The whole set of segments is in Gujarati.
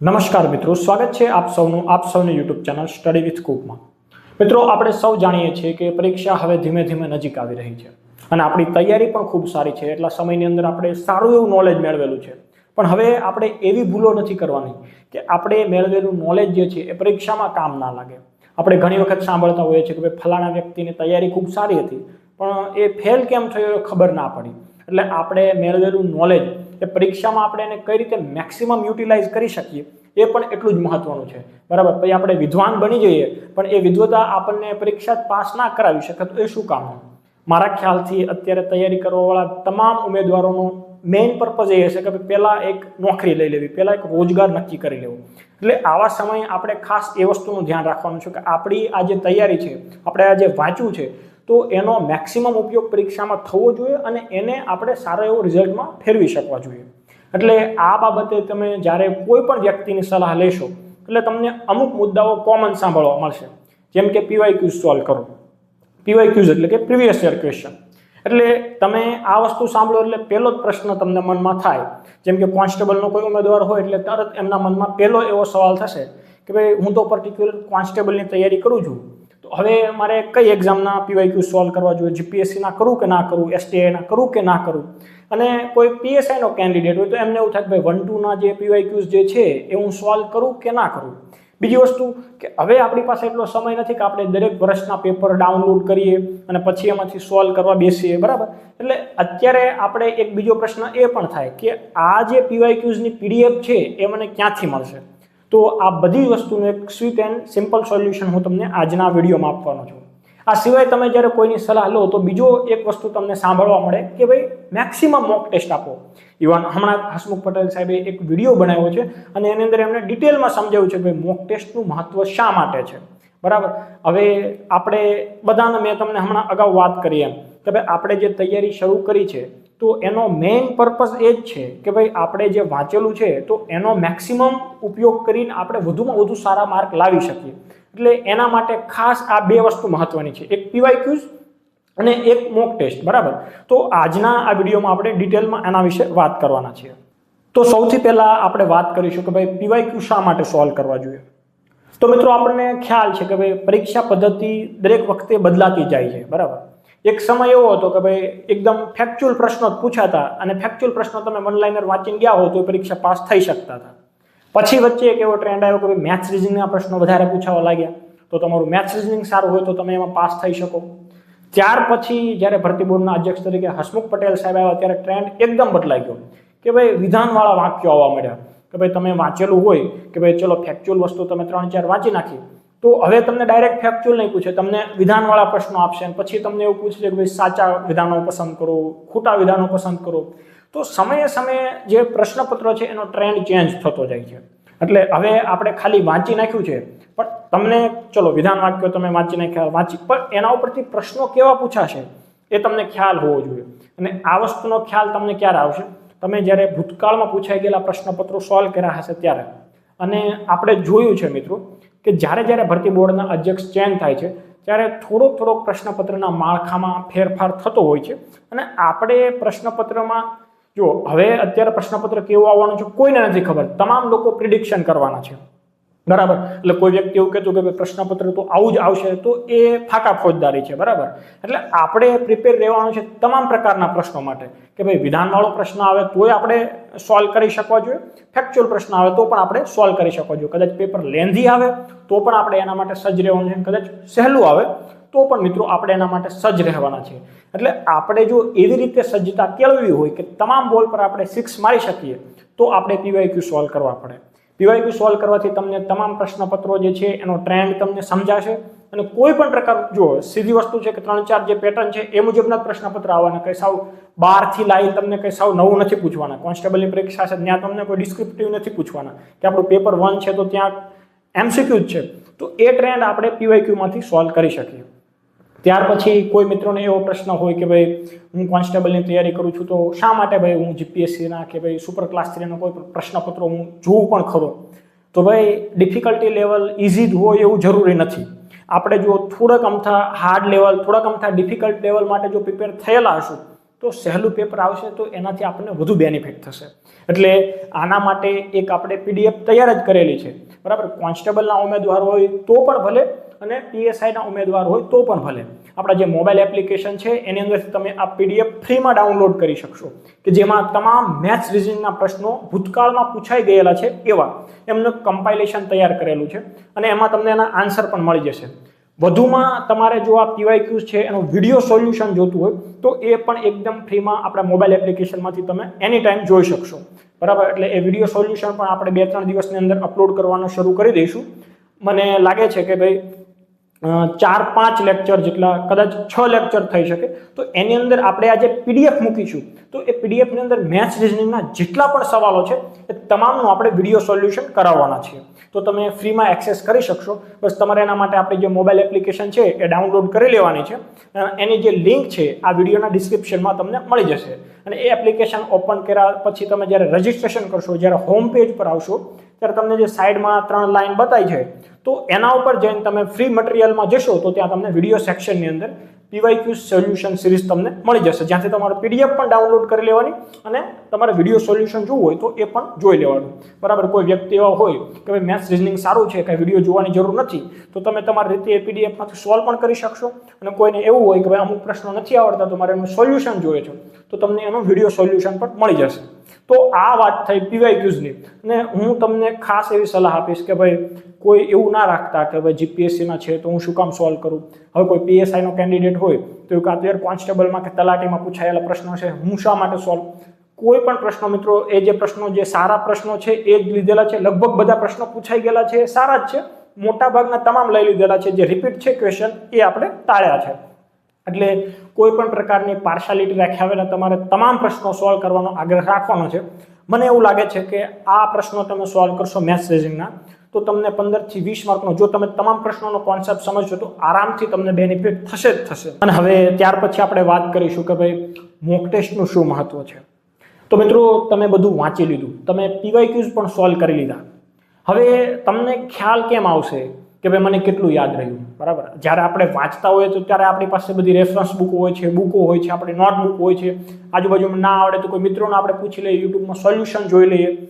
નમસ્કાર મિત્રો, સ્વાગત છે આપ સૌનું, આપ સૌની યુટ્યુબ ચેનલ સ્ટડી વિથ કુકમાં મિત્રો, આપણે સૌ જાણીએ છીએ કે પરીક્ષા હવે ધીમે ધીમે નજીક આવી રહી છે અને આપણી તૈયારી પણ ખૂબ સારી છે, એટલા સમયની અંદર આપણે સારું એવું નોલેજ મેળવેલું છે. પણ હવે આપણે એવી ભૂલો નથી કરવાની કે આપણે મેળવેલું નોલેજ જે છે એ પરીક્ષામાં કામ ના લાગે. આપણે ઘણી વખત સાંભળતા હોઈએ છીએ કે ભાઈ, ફલાણા વ્યક્તિની તૈયારી ખૂબ સારી હતી, પણ એ ફેલ કેમ થયો ખબર ના પડી. એટલે આપણે મેળવેલું નોલેજ એ પરીક્ષામાં આપણે એને કઈ રીતે મેક્સિમમ યુટિલાઇઝ કરી શકીએ, એ પણ એટલું જ મહત્વનું છે. બરાબર? પછી આપણે વિદ્વાન બની જઈએ, પણ એ વિદ્વતા આપણને પરીક્ષા પાસ ના કરાવી શકે, તો એ શું કામનું મારા ખ્યાલથી અત્યારે તૈયારી કરવાવાળા તમામ ઉમેદવારોનો મેઇન પર્પઝ એ હશે કે પહેલાં એક નોકરી લઈ લેવી, પહેલાં એક રોજગાર નક્કી કરી લેવો. એટલે આવા સમયે આપણે ખાસ એ વસ્તુનું ધ્યાન રાખવાનું છે કે આપણી આ જે તૈયારી છે, આપણે આ જે વાંચવું છે તો એનો મેક્સિમમ ઉપયોગ પરીક્ષામાં થવો જોઈએ અને એને આપણે સારા એવો રિઝલ્ટમાં ફેરવી શકવા જોઈએ. એટલે આ બાબતે તમે જ્યારે કોઈ પણ વ્યક્તિની સલાહ લેશો, એટલે તમને અમુક મુદ્દાઓ કોમન સાંભળવા મળશે. જેમ કે પીવાય ક્યુઝ સોલ્વ કરો. પીવાય ક્યુઝ એટલે કે પ્રીવિયસ યર ક્વેશ્ચન એટલે તમે આ વસ્તુ સાંભળો એટલે પહેલો જ પ્રશ્ન તમને મનમાં થાય. જેમ કે કોન્સ્ટેબલનો કોઈ ઉમેદવાર હોય એટલે તરત એમના મનમાં પહેલો એવો સવાલ થશે કે ભાઈ હું તો પર્ટિક્યુલર કોન્સ્ટેબલની તૈયારી કરું છું. હવે મારે કઈ એક્ઝામના પીવાય ક્યુ સોલ્વ કરવા જોઈએ? જીપીએસસીના કરું કે ના કરું? એસટીઆઈના કરું કે ના કરું? અને કોઈ પીએસઆઈનો કેન્ડિડેટ હોય તો એમને એવું થાય કે ભાઈ વન ટુના જે પીવાય ક્યુઝ જે છે એ હું સોલ્વ કરું કે ના કરું? બીજી વસ્તુ કે હવે આપણી પાસે એટલો સમય નથી કે આપણે દરેક વર્ષના પેપર ડાઉનલોડ કરીએ અને પછી એમાંથી સોલ્વ કરવા બેસીએ, બરાબર? એટલે અત્યારે આપણે એક બીજો પ્રશ્ન એ પણ થાય કે આ જે પીવાય ક્યુઝની પીડીએફ છે એ મને ક્યાંથી મળશે? તો આ બધી વસ્તુનું એક સ્વીટ એન્ડ સિમ્પલ સોલ્યુશન હું તમને આજના વિડીયોમાં આપવાનો છું. આ સિવાય તમે જ્યારે કોઈની સલાહ લો તો બીજો એક વસ્તુ તમને સાંભળવા મળે કે ભાઈ મેક્સિમમ મોક ટેસ્ટ આપો. ઇવન હમણાં હસમુખ પટેલ સાહેબે એક વીડિયો બનાવ્યો છે અને એની અંદર એમણે ડિટેલમાં સમજાવ્યું છે કે મોક ટેસ્ટનું મહત્વ શા માટે છે. બરાબર? હવે આપણે બધાને મેં તમને હમણાં અગાઉ વાત કરી એમ કે ભાઈ આપણે જે તૈયારી શરૂ કરી છે તો એનો મેઇન પર્પઝ એ જ છે કે ભાઈ આપણે જે વાંચેલું છે, તો એનો મેક્સિમમ ઉપયોગ કરીને આપણે વધુમાં વધુ સારા માર્ક લાવી શકીએ. એટલે એના માટે ખાસ આ બે વસ્તુ મહત્વની છે. એક પીવાય ક્યુઝ અને એક મોક ટેસ્ટ બરાબર? તો આજના આ વિડીયોમાં આપણે ડિટેલમાં એના વિશે વાત કરવાના છીએ. તો સૌથી પહેલાં આપણે વાત કરીશું કે ભાઈ પીવાય ક્યુ શા માટે સોલ્વ કરવા જોઈએ? તો મિત્રો આપણને ખ્યાલ છે કે ભાઈ પરીક્ષા પદ્ધતિ દરેક વખતે બદલાતી જાય છે, બરાબર? એક સમય એવો હતો કે ભાઈ એકદમ ફેક્ચ્યુઅલ પ્રશ્નો પૂછાતા અને ફેક્ચ્યુઅલ પ્રશ્નો તમે વનલાઇનર વાંચીને ગયા હો તો પરીક્ષા પાસ થઈ શકતા હતા. પછી વચ્ચે એક એવો ટ્રેન્ડ આવ્યો કે ભાઈ મેથ્સ રિઝનિંગના પ્રશ્નો વધારે પૂછાવા લાગ્યા. તો તમારું મેથ્સ રિઝનિંગ સારું હોય તો તમે એમાં પાસ થઈ શકો. ત્યાર પછી જ્યારે ભરતી બોર્ડના અધ્યક્ષ તરીકે હસમુખ પટેલ સાહેબ આવ્યા ત્યારે ટ્રેન્ડ એકદમ બદલાઈ ગયો. કે ભાઈ વિધાનવાળા વાક્યો આવવા મળ્યા કે ભાઈ તમે વાંચેલું હોય કે ભાઈ ચલો ફેક્ચ્યુઅલ વસ્તુ તમે ત્રણ ચાર વાંચી નાખી. તો હવે તમને ડાયરેક્ટ ફેક્ચ્યુઅલ નહીં પૂછે, તમને વિધાનવાળા પ્રશ્નો આપશે પછી તમને એવું પૂછશે કે ભાઈ સાચા વિધાનો પસંદ કરો, ખોટા વિધાનો પસંદ કરો. તો સમયે સમયે જે પ્રશ્નપત્ર છે એનો ટ્રેન્ડ ચેન્જ થતો જાય છે. એટલે હવે આપણે ખાલી વાંચી નાખ્યું છે, પણ તમને ચલો વિધાન વાક્યો તમે વાંચી નાખ્યા, વાંચી, પણ એના ઉપરથી પ્રશ્નો કેવા પૂછાશે એ તમને ખ્યાલ હોવો જોઈએ. અને આ વસ્તુનો ખ્યાલ તમને ક્યારે આવશે? તમે જ્યારે ભૂતકાળમાં પૂછાઈ ગયેલા પ્રશ્નપત્રો સોલ્વ કર્યા હશે ત્યારે. અને આપણે જોયું છે મિત્રો કે જ્યારે જ્યારે ભરતી બોર્ડના અધ્યક્ષ ચેન્જ થાય છે, ત્યારે થોડોક થોડોક પ્રશ્નપત્રના માળખામાં ફેરફાર થતો હોય છે. અને આપણે પ્રશ્નપત્રમાં, જો હવે અત્યારે પ્રશ્નપત્ર કેવું આવવાનું છે કોઈને નથી ખબર. તમામ લોકો પ્રિડિક્શન કરવાના છે. બરાબર? એટલે કોઈ વ્યક્તિ એવું કહેતું કે ભાઈ પ્રશ્નપત્ર તો આવું જ આવશે, તો એ ફાકા ફોજદારી છે, બરાબર? એટલે આપણે પ્રિપેર રહેવાનું છે તમામ પ્રકારના પ્રશ્નો માટે. કે ભાઈ વિધાનવાળો પ્રશ્ન આવે તોય આપણે સોલ્વ કરી શકવા જોઈએ. ફેક્ચ્યુઅલ પ્રશ્ન આવે તો પણ આપણે સોલ્વ કરી શકવા જોઈએ. કદાચ પેપર લેન્ધી આવે, તો પણ આપણે એના માટે સજ્જ રહેવાનું છે. કદાચ સહેલું આવે, તો પણ મિત્રો આપણે એના માટે સજ્જ રહેવાના છે. એટલે આપણે જો એવી રીતે સજ્જતા કેળવી હોય કે તમામ બોલ પર આપણે સિક્સ મારી શકીએ, તો આપણે પીવાય ક્યુ સોલ્વ કરવા પડે. પીવાય ક્યુ સોલ્વ કરવાથી તમને તમામ પ્રશ્નપત્રો જે છે એનો ટ્રેન્ડ તમને સમજાશે. અને કોઈ પણ પ્રકાર જો સીધી વસ્તુ છે કે ત્રણ ચાર જે પેટર્ન છે એ મુજબના પ્રશ્નપત્ર આવવાના. કંઈ સાવ બહારથી લાવી તમને કંઈ સાવ નવું નથી પૂછવાના. કોન્સ્ટેબલની પરીક્ષા છે ત્યાં તમને કોઈ ડિસ્ક્રિપ્ટિવ નથી પૂછવાના. કે આપણું પેપર વન છે તો ત્યાં એમસીક્યુ જ છે. તો એ ટ્રેન્ડ આપણે પીવાય ક્યુમાંથી સોલ્વ કરી શકીએ. ત્યાર પછી કોઈ મિત્રોને એવો પ્રશ્ન હોય કે ભાઈ, હું કોન્સ્ટેબલની તૈયારી કરું છું તો શા માટે ભાઈ હું જીપીએસસીના કે ભાઈ સુપર ક્લાસ થ્રીનો કોઈ પ્રશ્નપત્રો હું જોઉં પણ ખરો? તો ભાઈ, ડિફિકલ્ટી લેવલ ઇઝી જ હોય એવું જરૂરી નથી. આપણે જો થોડાક અમથા હાર્ડ લેવલ, થોડાક અમથા ડિફિકલ્ટ લેવલ માટે જો પ્રિપેર થયેલા હશું, તો સહેલું પેપર આવશે તો એનાથી આપણને વધુ બેનિફિટ થશે. એટલે આના માટે એક આપણે પીડીએફ તૈયાર જ કરેલી છે. બરાબર? કોન્સ્ટેબલના ઉમેદવાર હોય તો પણ ભલે અને પીએસઆઈના ઉમેદવાર હોય તો પણ ભલે. આપણા જે મોબાઈલ એપ્લિકેશન છે, એની અંદરથી તમે આ પીડીએફ ફ્રીમાં ડાઉનલોડ કરી શકશો. કે જેમાં તમામ મેથ્સ રિઝનિંગના પ્રશ્નો ભૂતકાળમાં પૂછાઈ ગયેલા છે એવા. એમનું કમ્પાઇલેશન તૈયાર કરેલું છે. અને એમાં તમને એના આન્સર પણ મળી જશે. વધુમાં તમારે જો આ પીવાયક્યુઝ છે, એનું વીડિયો સોલ્યુશન જોતું હોય, તો એ પણ એકદમ ફ્રીમાં આપણા મોબાઈલ એપ્લિકેશનમાંથી તમે એની ટાઈમ જોઈ શકશો. બરાબર? એટલે એ વીડિયો સોલ્યુશન પણ આપણે બે ત્રણ દિવસની અંદર અપલોડ કરવાનું શરૂ કરી દઈશું. મને લાગે છે કે ભાઈ ચાર, પાંચ લેક્ચર જેટલા, કદાચ છ લેક્ચર થઈ શકે. તો એની અંદર આપણે આજે પીડીએફ મૂકીશું. તો એ પીડીએફની અંદર મેથ્સ રિઝનિંગના જેટલા પણ સવાલો છે, એ તમામનું આપણે વીડિયો સોલ્યુશન કરાવવાના છીએ. તો તમે ફ્રીમાં એક્સેસ કરી શકશો. બસ તમારે એના માટે આપણી જે મોબાઈલ એપ્લિકેશન છે, એ ડાઉનલોડ કરી લેવાની છે. એની જે લિંક છે, આ વિડીયોના ડિસ્ક્રિપ્શનમાં તમને મળી જશે. અને એ એપ્લિકેશન ઓપન કર્યા પછી તમે જ્યારે રજિસ્ટ્રેશન કરશો, જ્યારે હોમ પેજ પર આવશો ત્યારે તમને જે સાઈડમાં ત્રણ લાઈન બતાવી છે, તો એના ઉપર જઈને તમે ફ્રી મટીરિયલમાં જશો તો ત્યાં તમને વીડિયો સેક્શનની અંદર પીવાયક્યુ સોલ્યુશન સિરીઝ તમને મળી જશે. જ્યાંથી તમારે પીડીએફ પણ ડાઉનલોડ કરી લેવાની અને તમારે વીડિયો સોલ્યુશન જોવું હોય તો એ પણ જોઈ લેવાનું. બરાબર, કોઈ વ્યક્તિ એવા હોય કે ભાઈ મેથ્સ રિઝનિંગ સારું છે, કાંઈ વીડિયો જોવાની જરૂર નથી, તો તમે તમારી રીતે એ પીડીએફમાંથી સોલ્વ પણ કરી શકશો. અને કોઈને એવું હોય કે ભાઈ અમુક પ્રશ્નો નથી આવડતા, તો મારે એનું સોલ્યુશન જોઈએ છે, તો તમને એનું વીડિયો સોલ્યુશન પણ મળી જશે. તો આ વાત થઈ, પીવાય ક્યુઝની ને હું તમને ખાસ એવી સલાહ આપીશ કે ભાઈ, કોઈ એવું ના રાખતા કે ભાઈ જીપીએસસીના છે તો હું શું કામ સોલ્વ કરું? હવે કોઈ પીએસઆઈનો કેન્ડિડેટ હોય, તો એવું કાં અત્યારે કોન્સ્ટેબલમાં કે તલાટીમાં પૂછાયેલા પ્રશ્નો છે, હું શા માટે સોલ્વ કોઈ પણ પ્રશ્નો મિત્રો, એ જે પ્રશ્નો, જે સારા પ્રશ્નો છે, એ જ લીધેલા છે. લગભગ બધા પ્રશ્નો પૂછાઈ ગયેલા છે, એ સારા જ છે. મોટા ભાગના તમામ લઈ લીધેલા છે. જે રિપીટ છે ક્વેશ્ચન એ આપણે ટાળ્યા છે. એટલે કોઈ પણ પ્રકારની પાર્શાલિટી રાખ્યા વગર તમારે તમામ પ્રશ્નો સોલ્વ કરવાનો આગ્રહ રાખવાનો છે. મને એવું લાગે છે કે આ પ્રશ્નો તમે સોલ્વ કરશો મેથ્સ રેઝિંગના તો તમને પંદરથી વીસ માર્કનો જો તમે તમામ પ્રશ્નોનો કોન્સેપ્ટ સમજો તો આરામથી તમને બેનિફિટ થશે જ થશે. અને હવે ત્યાર પછી આપણે વાત કરીશું કે ભાઈ મોક ટેસ્ટનું શું મહત્વ છે. તો મિત્રો, તમે બધું વાંચી લીધું. તમે પીવાયક્યુઝ પણ સોલ્વ કરી લીધા. હવે તમને ખ્યાલ કેમ આવશે? કે ભાઈ મને કેટલું યાદ રહ્યું? બરાબર? જ્યારે આપણે વાંચતા હોઈએ તો ત્યારે આપણી પાસે બધી રેફરન્સ બુકો હોય છે, બુકો હોય છે, આપણી નોટબુક હોય છે. આજુબાજુમાં ના આવડે તો કોઈ મિત્રોને આપણે પૂછી લઈએ, યુટ્યુબમાં સોલ્યુશન જોઈ લઈએ.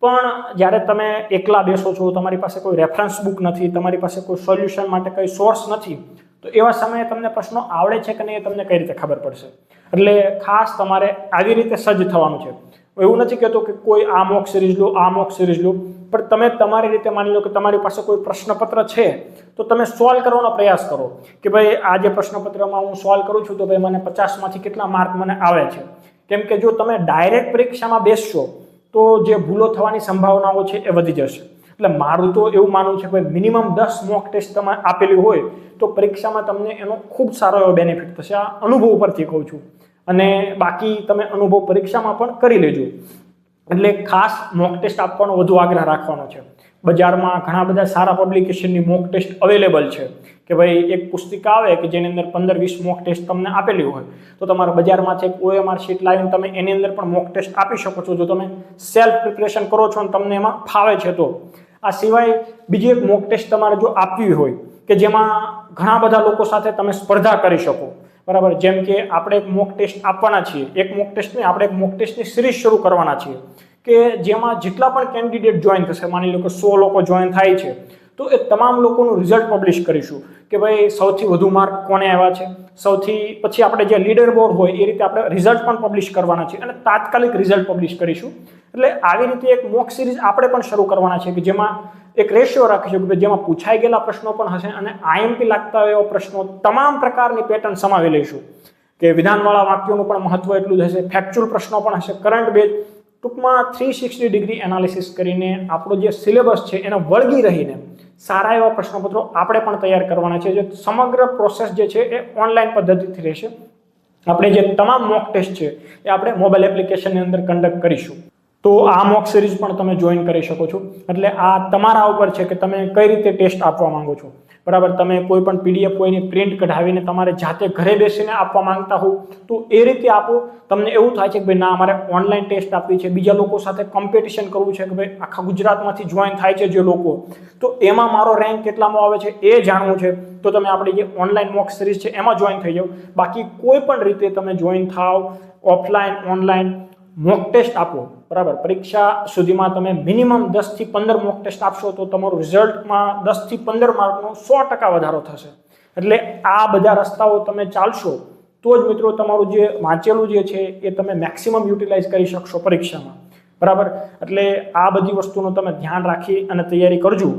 પણ જ્યારે તમે એકલા બેસો છો, તમારી પાસે કોઈ રેફરન્સ બુક નથી, તમારી પાસે કોઈ સોલ્યુશન માટે કોઈ સોર્સ નથી, તો એવા સમયે તમને પ્રશ્નો આવડે છે કે નહીં એ તમને કઈ રીતે ખબર પડશે? એટલે ખાસ તમારે આવી રીતે સજ્જ થવાનું છે. એવું નથી કહેતો કે કોઈ આ મોક સિરીઝ લો આ મોક સિરીઝ લો. પણ તમે તમારી રીતે માની લો કે તમારી પાસે કોઈ પ્રશ્નપત્ર છે, તો તમે સોલ્વ કરવાનો પ્રયાસ કરો કે ભાઈ આ જે પ્રશ્નપત્રમાં હું સોલ્વ કરું છું તો ભાઈ મને પચાસમાંથી કેટલા માર્ક મને આવે છે. કેમ કે જો તમે ડાયરેક્ટ પરીક્ષામાં બેસશો, તો જે ભૂલો થવાની સંભાવનાઓ છે એ વધી જશે. એટલે મારું તો એવું માનવું છે કે મિનિમમ દસ મોક ટેસ્ટ તમે આપેલી હોય, તો પરીક્ષામાં તમને એનો ખૂબ સારો એવો બેનિફિટ થશે. આ અનુભવ ઉપરથી કહું છું. અને બાકી તમે અનુભવ પરીક્ષામાં પણ કરી લેજો. એટલે ખાસ મોક ટેસ્ટ આપવાનો વધુ આગ્રહ રાખવાનો છે. બજારમાં ઘણા બધા સારા પબ્લિકેશનની મોક ટેસ્ટ અવેલેબલ છે કે ભાઈ એક પુસ્તિકા આવે કે જેની અંદર પંદર વીસ મોક ટેસ્ટ તમને આપેલી હોય, તો તમારે બજારમાંથી એક ઓએમઆર શીટ લાવીને તમે એની અંદર પણ મોક ટેસ્ટ આપી શકો છો. જો તમે સેલ્ફ પ્રિપરેશન કરો છો અને તમને એમાં ફાવે છે તો. આ સિવાય બીજી એક મોક ટેસ્ટ તમારે જો આપવી હોય કે જેમાં ઘણા બધા લોકો સાથે તમે સ્પર્ધા કરી શકો. બરાબર? જેમ કે આપણે એક મોક ટેસ્ટ આપવાના છીએ. એક મોક ટેસ્ટ નહીં, આપણે એક મોક ટેસ્ટની સિરીઝ શરૂ કરવાના છીએ. કે જેમાં જેટલા પણ કેન્ડિડેટ જોઈન થશે, માની લો કે સો લોકો જોઈન થાય છે, તો એ તમામ લોકોનું રિઝલ્ટ પબ્લિશ કરીશું. કે ભાઈ, સૌથી વધુ માર્ક કોને આવ્યા છે? સૌથી પછી આપણે જે લીડર બોર્ડ હોય, એ રીતે આપણે રિઝલ્ટ પણ પબ્લિશ કરવાના છે અને તાત્કાલિક રિઝલ્ટ પબ્લિશ કરીશું. એટલે આવી રીતે એક મોક સિરીઝ આપણે પણ શરૂ કરવાના છે કે જેમાં એક રેશિયો રાખીશું કે જેમાં પૂછાઈ ગયેલા પ્રશ્નો પણ હશે અને આઈએમપી લાગતા એવા પ્રશ્નો તમામ પ્રકારની પેટર્ન સમાવી લઈશું. કે વિધાનવાળા વાક્યોનું પણ મહત્વ એટલું જ હશે ફેક્ચ્યુઅલ પ્રશ્નો પણ હશે કરંટ બેઝ ટૂંકમાં થ્રી સિક્સટી ડિગ્રી એનાલિસિસ કરીને આપણો જે સિલેબસ છે એને વળગી રહીને સારા એવા પ્રશ્નપત્રો આપણે પણ તૈયાર કરવાના છે. જે સમગ્ર પ્રોસેસ જે છે એ ઓનલાઈન પદ્ધતિથી રહેશે. આપણે જે તમામ મોક ટેસ્ટ છે એ આપણે મોબાઈલ એપ્લિકેશનની અંદર કન્ડક્ટ કરીશું. તો આ મોક સિરીઝ પણ તમે જોઈન કરી શકો છો. એટલે આ તમારા ઉપર છે કે તમે કઈ રીતે ટેસ્ટ આપવા માંગો છો. બરાબર, તમે કોઈ પણ પીડીએફ કોઈની પ્રિન્ટ કઢાવીને તમારે જાતે ઘરે બેસીને આપવા માંગતા હો, તો એ રીતે આપો. તમને એવું થાય છે કે ભાઈ, ના અમારે ઓનલાઈન ટેસ્ટ આપવી છે. બીજા લોકો સાથે કોમ્પિટિશન કરવું છે કે ભાઈ, આખા ગુજરાતમાંથી જોઈન થાય છે જે લોકો. તો એમાં મારો રેન્ક કેટલામાં આવે છે એ જાણવું છે. તો તમે આપણી જે ઓનલાઈન મોક સિરીઝ છે એમાં જોઈન થઈ જાઓ. બાકી કોઈ પણ રીતે તમે જોઈન થાવ ઓફલાઈન ઓનલાઈન મોક ટેસ્ટ આપો. બરાબર. પરીક્ષા સુધીમાં તમે મિનિમમ દસથી પંદર મોક ટેસ્ટ આપશો તો તમારું રિઝલ્ટમાં દસથી પંદર માર્કનો સો ટકા વધારો થશે. એટલે આ બધા રસ્તાઓ તમે ચાલશો તો જ મિત્રો તમારું જે વાંચેલું જે છે એ તમે મેક્સિમમ યુટિલાઇઝ કરી શકશો પરીક્ષામાં. બરાબર? એટલે આ બધી વસ્તુનું તમે ધ્યાન રાખી અને તૈયારી કરજો.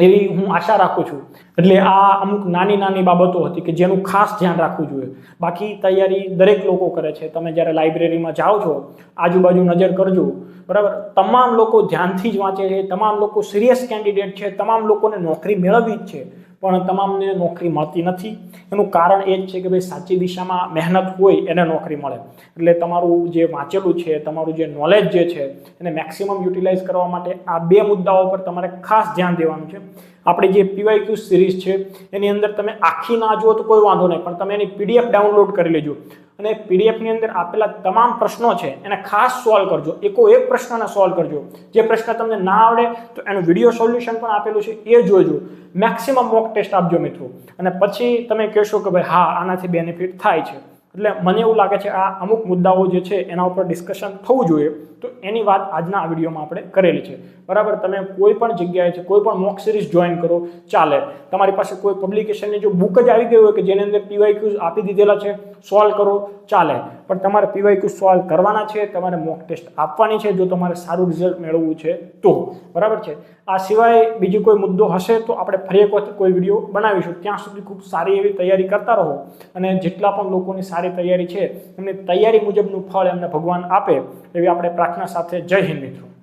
એવી હું આશા રાખું છું. એટલે આ અમુક નાની નાની બાબતો હતી કે જેનું ખાસ ધ્યાન રાખવું જોઈએ. બાકી તૈયારી દરેક લોકો કરે છે. તમે જ્યારે લાઇબ્રેરીમાં જાઓ છો, આજુબાજુ નજર કરજો. બરાબર? તમામ લોકો ધ્યાનથી જ વાંચે છે. તમામ લોકો સિરિયસ કેન્ડિડેટ છે. તમામ લોકોને નોકરી મેળવવી જ છે. પણ તમામને નોકરી મળતી નથી. એનું કારણ એ જ છે કે ભાઈ સાચી દિશામાં મહેનત હોય એને નોકરી મળે. એટલે તમારું જે વાંચેલું છે, તમારું જે નોલેજ જે છે, એને મેક્સિમમ યુટિલાઇઝ કરવા માટે આ બે મુદ્દાઓ પર તમારે ખાસ ધ્યાન દેવાનું છે. આપણી જે પીવાયક્યુ સિરીઝ છે, એની અંદર તમે આખી ના જુઓ તો કોઈ વાંધો નહીં, પણ તમે એની પીડીએફ ડાઉનલોડ કરી લેજો. અને પીડીએફની અંદર આપેલા તમામ પ્રશ્નો છે, એને ખાસ સોલ્વ કરજો. એકો એક પ્રશ્નને સોલ્વ કરજો. જે પ્રશ્ન તમને ના આવડે તો એનું વીડિયો સોલ્યુશન પણ આપેલું છે, એ જોજો. મેક્સિમમ મોક ટેસ્ટ આપજો મિત્રો. અને પછી તમે કહેશો કે ભાઈ, હા, આનાથી બેનિફિટ થાય છે. એટલે મને એવું લાગે છે આ અમુક મુદ્દાઓ જે છે, એના ઉપર ડિસ્કશન થવું જોઈએ. તો એની વાત આજના આ વિડીયોમાં આપણે કરેલી છે. બરાબર? તમે કોઈ પણ જગ્યાએ છે, કોઈ પણ મોક સિરીઝ જોઈન કરો, ચાલે. તમારી પાસે કોઈ પબ્લિકેશનની જો બુક જ આવી ગઈ હોય કે જેની અંદર પીવાયક્યુઝ આપી દીધેલા છે સોલ્વ કરો, ચાલે. પણ તમારે પીવાયક્યુ સોલ્વ કરવાના છે, તમારે મોક ટેસ્ટ આપવાની છે, જો તમારે સારું રિઝલ્ટ મેળવવું છે, તો. બરાબર છે? આ સિવાય બીજો કોઈ મુદ્દો હશે તો આપણે ફરી એક વખત કોઈ વીડિયો બનાવીશું. ત્યાં સુધી ખૂબ સારી એવી તૈયારી કરતા રહો. અને જેટલા પણ લોકોની સારી તૈયારી છે, એમની તૈયારી મુજબનું ફળ એમને ભગવાન આપે, એવી આપણે પ્રાર્થના સાથે જય હિન્દ મિત્રો.